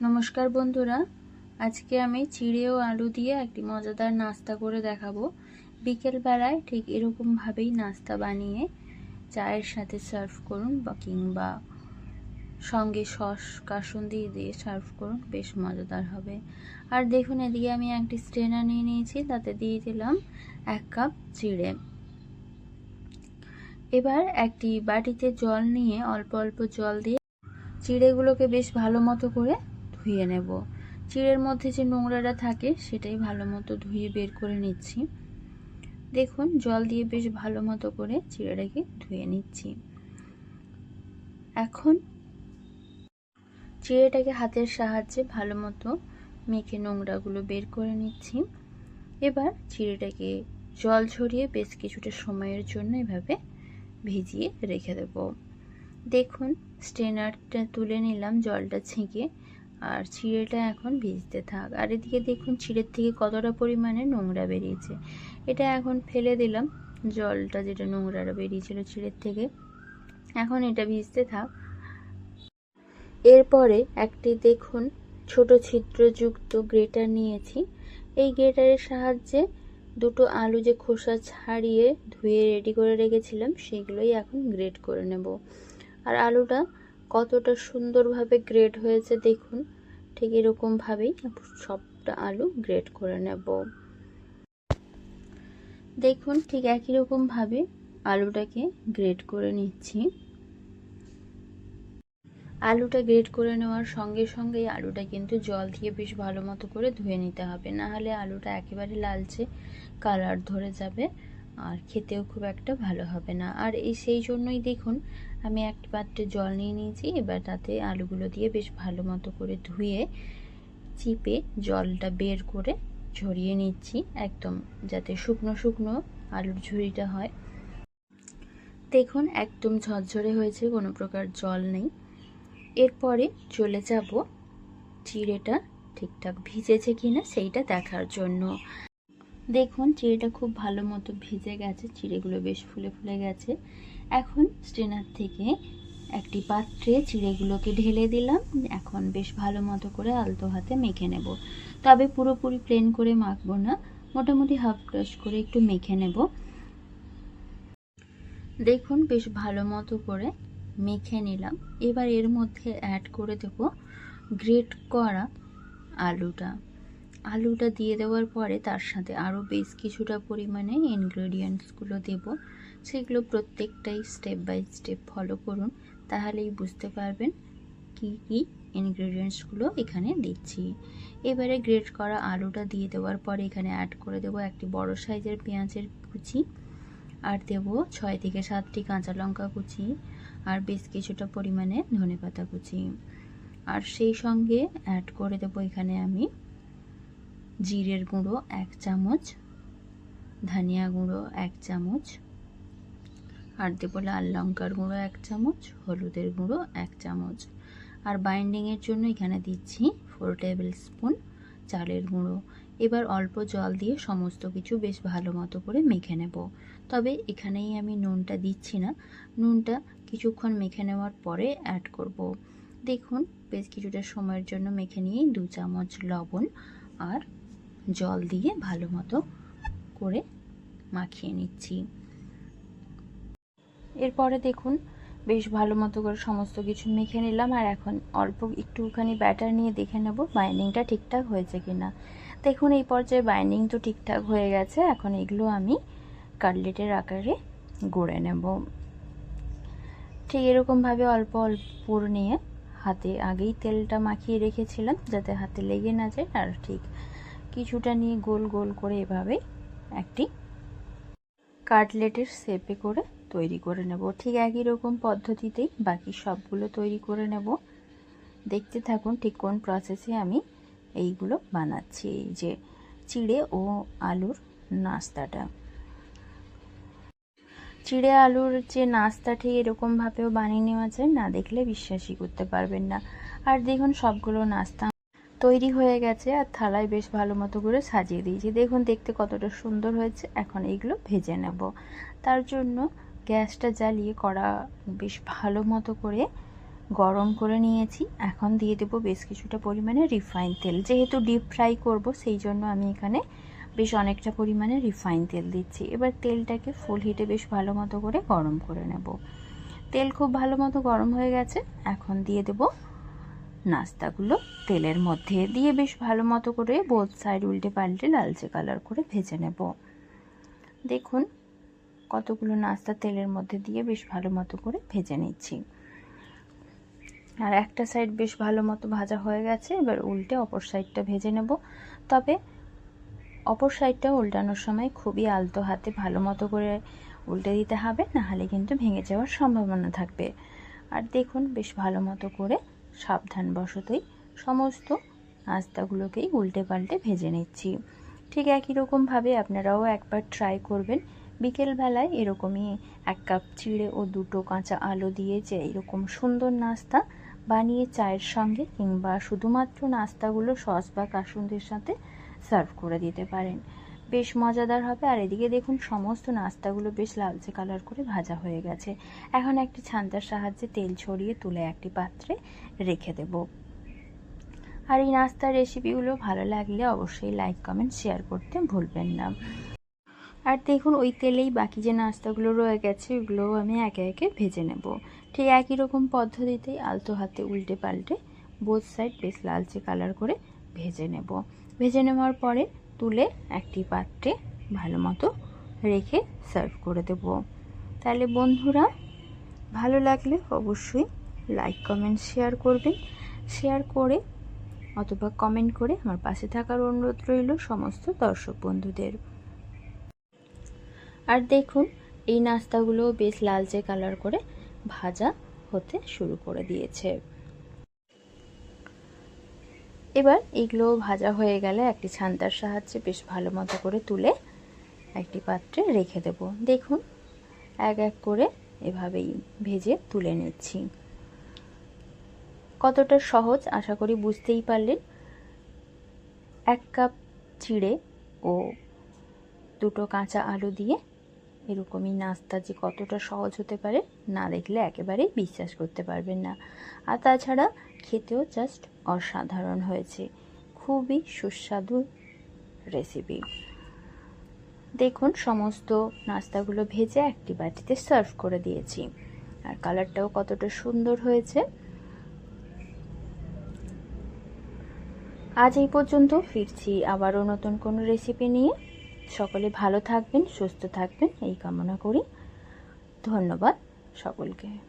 নমস্কার বন্ধুরা। আজকে আমি চিড়ে ও আলু দিয়ে একটি মজাদার নাস্তা করে দেখাবো। বিকেলবেলায় ঠিক এরকমভাবেই নাস্তা বানিয়ে চায়ের সাথে সার্ভ করুন বা কিংবা সঙ্গে সস, কাসুন্দি দিয়ে সার্ভ করুন, বেশ মজাদার হবে। আর দেখুন, এদিকে আমি একটি স্ট্রেনার নিয়ে নিয়েছি, তাতে দিয়ে দিলাম এক কাপ চিড়ে। এবার একটি বাটিতে জল নিয়ে অল্প অল্প জল দিয়ে চিড়েগুলোকে বেশ ভালো মতো করে ধুয়ে নেব। চিড়ের মধ্যে যে নোংরাটা থাকে, সেটাই ভালো মতো ধুয়ে বের করে নিচ্ছি। দেখুন, জল দিয়ে বেশ ভালো মতো করে চিড়েটাকে ধুয়ে নিচ্ছি। এখন চিড়েটাকে হাতের সাহায্যে ভালো মতো মেখে নোংরাগুলো বের করে নিচ্ছি। এবার চিড়েটাকে জল ঝরিয়ে বেশ কিছুটা সময়ের জন্য এভাবে ভিজিয়ে রেখে দেব। দেখুন, স্ট্রেনারটা তুলে নিলাম জলটা ছেঁকে। আর চিড়েটা এখন ভিজতে থাক। আর এদিকে দেখুন চিড়ের থেকে কতটা পরিমাণে নোংরা বেরিয়েছে। এটা এখন ফেলে দিলাম, জলটা যেটা নোংরাটা বেরিয়েছিল চিড়ের থেকে। এখন এটা ভিজতে থাক। এরপরে একটি দেখুন, ছোট ছিদ্রযুক্ত গ্রেটার নিয়েছি। এই গ্রেটারের সাহায্যে দুটো আলু যে খোসা ছাড়িয়ে ধুয়ে রেডি করে রেখেছিলাম, সেগুলোই এখন গ্রেট করে নেব। আর আলুটা কতটা সুন্দরভাবে গ্রেড হয়েছে দেখুন ঠিক এরকমভাবেই সবটা আলু গ্রেড করে নেব। দেখুন ঠিক একই রকমভাবে আলুটাকে গ্রেড করে নিচ্ছি। আলুটা গ্রেড করে নেওয়ার সঙ্গে সঙ্গেই আলুটা কিন্তু জল দিয়ে বেশ ভালো মতো করে ধুয়ে নিতে হবে। না হলে আলুটা একেবারে লালচে কালার ধরে যাবে। আর খেতেও খুব একটা ভালো হবে না। আর এই সেই জন্যই দেখুন, আমি এক পাত্রে জল নিয়ে নিয়েছি, এবার তাতে আলুগুলো দিয়ে বেশ ভালো মতো করে ধুয়ে চিপে জলটা বের করে ঝরিয়ে নিচ্ছি একদম যাতে শুকনো শুকনো আলুর ঝুড়িটা হয়। দেখুন, একদম ঝরঝরে হয়েছে, কোনো প্রকার জল নেই। এরপরে চলে যাব, চিড়েটা ঠিকঠাক ভিজেছে কিনা সেইটা দেখার জন্য। দেখুন, চিড়েটা খুব ভালো মতো ভিজে গেছে, চিড়েগুলো বেশ ফুলে ফুলে গেছে। এখন স্ট্রেনার থেকে একটি পাত্রে চিড়েগুলোকে ঢেলে দিলাম। এখন বেশ ভালো মতো করে আলতো হাতে মেখে নেব। তবে পুরোপুরি প্লেন করে মাখবো না, মোটামুটি হাফ ক্রাশ করে একটু মেখে নেব। দেখুন, বেশ ভালো মতো করে মেখে নিলাম। এবার এর মধ্যে অ্যাড করে দেব গ্রেট করা আলুটা। আলুটা দিয়ে দেওয়ার পরে তার সাথে আরও বেশ কিছুটা পরিমাণে ইনগ্রেডিয়েন্টসগুলো দেব। সেগুলো প্রত্যেকটাই স্টেপ বাই স্টেপ ফলো করুন, তাহলেই বুঝতে পারবেন কি কি ইনগ্রেডিয়েন্টসগুলো এখানে দিচ্ছি। এবারে গ্রেট করা আলুটা দিয়ে দেওয়ার পরে এখানে অ্যাড করে দেবো একটি বড় সাইজের পেঁয়াজের কুচি, আর দেব ছয় থেকে সাতটি কাঁচা লঙ্কা কুচি, আর বেশ কিছুটা পরিমাণে ধনে পাতা কুচি। আর সেই সঙ্গে অ্যাড করে দেব এখানে আমি জিরের গুঁড়ো এক চামচ, ধনিয়া গুঁড়ো এক চামচ, আর দেবো লাল লঙ্কার গুঁড়ো এক চামচ, হলুদের গুঁড়ো এক চামচ। আর বাইন্ডিংয়ের জন্য এখানে দিচ্ছি ফোর টেবিল স্পুন চালের গুঁড়ো। এবার অল্প জল দিয়ে সমস্ত কিছু বেশ ভালো মতো করে মেখে নেব। তবে এখানেই আমি নুনটা দিচ্ছি না। নুনটা কিছুক্ষণ মেখে নেওয়ার পরে অ্যাড করব। দেখুন, বেশ কিছুটা সময়ের জন্য মেখে নিয়ে দু চামচ লবণ আর জল দিয়ে ভালো মতো করে মাখিয়ে নিচ্ছি। এরপরে দেখুন, বেশ ভালো মতো করে সমস্ত কিছু মেখে নিলাম আর এখন অল্প একটুখানি ব্যাটার নিয়ে দেখে নেব বাইন্ডিংটা ঠিকঠাক হয়েছে কি না দেখুন, এই পর্যায়ে বাইন্ডিং তো ঠিকঠাক হয়ে গেছে, এখন এগুলো আমি কাটলেটের আকারে গড়ে নেব। ঠিক এরকমভাবে অল্প অল্প নিয়ে হাতে আগেই তেলটা মাখিয়ে রেখেছিলাম, যাতে হাতে লেগে না যায়, আর ঠিক কিছুটা নিয়ে গোল গোল করে এভাবে একটি কাটলেটের শেপে করে তৈরি করে নেব। ঠিক একই রকম পদ্ধতিতেই বাকি সবগুলো তৈরি করে নেব। দেখতে থাকুন ঠিক কোন প্রসেসে আমি এইগুলো বানাচ্ছি। এই যে চিড়ে ও আলুর নাস্তাটা। চিড়ে আলুর যে নাস্তা ঠিক এরকমভাবেও বানিয়ে নেওয়া যায়, না দেখলে বিশ্বাসই করতে পারবেন না। আর দেখুন সবগুলো নাস্তা তৈরি হয়ে গেছে আর থালায় বেশ ভালো মতো করে সাজিয়ে দিয়েছি। দেখুন, দেখতে কতটা সুন্দর হয়েছে। এখন এইগুলো ভেজে নেব। তার জন্য গ্যাসটা জ্বালিয়ে কড়া বেশ ভালো মতো করে গরম করে নিয়েছি। এখন দিয়ে দেবো বেশ কিছুটা পরিমাণে রিফাইন তেল। যেহেতু ডিপ ফ্রাই করব, সেই জন্য আমি এখানে বেশ অনেকটা পরিমাণে রিফাইন তেল দিচ্ছি। এবার তেলটাকে ফুল হিটে বেশ ভালো মতো করে গরম করে নেব। তেল খুব ভালো মতো গরম হয়ে গেছে। এখন দিয়ে দেব নাস্তাগুলো তেলের মধ্যে দিয়ে বেশ ভালো মতো করে বোধ সাইড উল্টে পাল্টে লালচে কালার করে ভেজে নেব। দেখুন, কতগুলো নাস্তা তেলের মধ্যে দিয়ে বেশ ভালো মতো করে ভেজে নিচ্ছি। আর একটা সাইড বেশ ভালো মতো ভাজা হয়ে গেছে, এবার উল্টে অপর সাইডটা ভেজে নেব। তবে অপর সাইডটা উল্টানোর সময় খুবই আলতো হাতে ভালো মতো করে উল্টে দিতে হবে, নাহলে কিন্তু ভেঙে যাওয়ার সম্ভাবনা থাকবে। আর দেখুন, বেশ ভালো মতো করে সাবধানবশতই সমস্ত নাস্তাগুলোকেই উল্টে পাল্টে ভেজে নিচ্ছি। ঠিক একই রকমভাবে আপনারাও একবার ট্রাই করবেন। বিকেলবেলায় এরকমই এক কাপ চিড়ে ও দুটো কাঁচা আলু দিয়ে যে এরকম সুন্দর নাস্তা বানিয়ে চায়ের সঙ্গে কিংবা শুধুমাত্র নাস্তাগুলো সস বা কাসুন্দের সাথে সার্ভ করে দিতে পারেন। বেশ মজাদার হবে। আর এদিকে দেখুন, সমস্ত নাস্তাগুলো বেশ লালচে কালার করে ভাজা হয়ে গেছে। এখন একটি ছান্তার সাহায্যে তেল ছড়িয়ে তুলে একটি পাত্রে রেখে দেব। আর এই নাস্তার রেসিপিগুলো ভালো লাগলে অবশ্যই লাইক, কমেন্ট, শেয়ার করতে ভুলবেন না। আর দেখুন, ওই তেলেই বাকি যে নাস্তাগুলো রয়ে গেছে, ওগুলোও আমি একে একে ভেজে নেব। ঠিক একই রকম পদ্ধতিতেই আলতো হাতে উল্টে পাল্টে বোথ সাইড বেশ লালচে কালার করে ভেজে নেব। ভেজে নেওয়ার পরে তুলে একটি পাত্রে ভালো মতো রেখে সার্ভ করে দেব। তাহলে বন্ধুরা, ভালো লাগলে অবশ্যই লাইক, কমেন্ট, শেয়ার করবেন। শেয়ার করে অথবা কমেন্ট করে আমার পাশে থাকার অনুরোধ রইল সমস্ত দর্শক বন্ধুদের। আর দেখুন, এই নাস্তাগুলো বেশ লালচে কালার করে ভাজা হতে শুরু করে দিয়েছে। এবার এগুলো ভাজা হয়ে গেলে একটি ছান্তার সাহায্যে বেশ ভালো মতো করে তুলে একটি পাত্রে রেখে দেব। দেখুন, এক এক করে এভাবেই ভেজে তুলে নিচ্ছি। কতটা সহজ, আশা করি বুঝতেই পারলেন। এক কাপ চিড়ে ও দুটো কাঁচা আলু দিয়ে এরকমই নাস্তা যে কতটা সহজ হতে পারে, না দেখলে একেবারেই বিশ্বাস করতে পারবেন না। আর তাছাড়া খেতেও জাস্ট অসাধারণ হয়েছে। খুবই সুস্বাদু রেসিপি দেখুন, সমস্ত নাস্তাগুলো ভেজে একটি বাটিতে সার্ভ করে দিয়েছি। আর কালারটাও কতটা সুন্দর হয়েছে। আজ এই পর্যন্ত ফিরছি আবারও নতুন কোনো রেসিপি নিয়ে। সকলে ভালো থাকবেন সুস্থ থাকবেন এই কামনা করি। ধন্যবাদ সকলকে।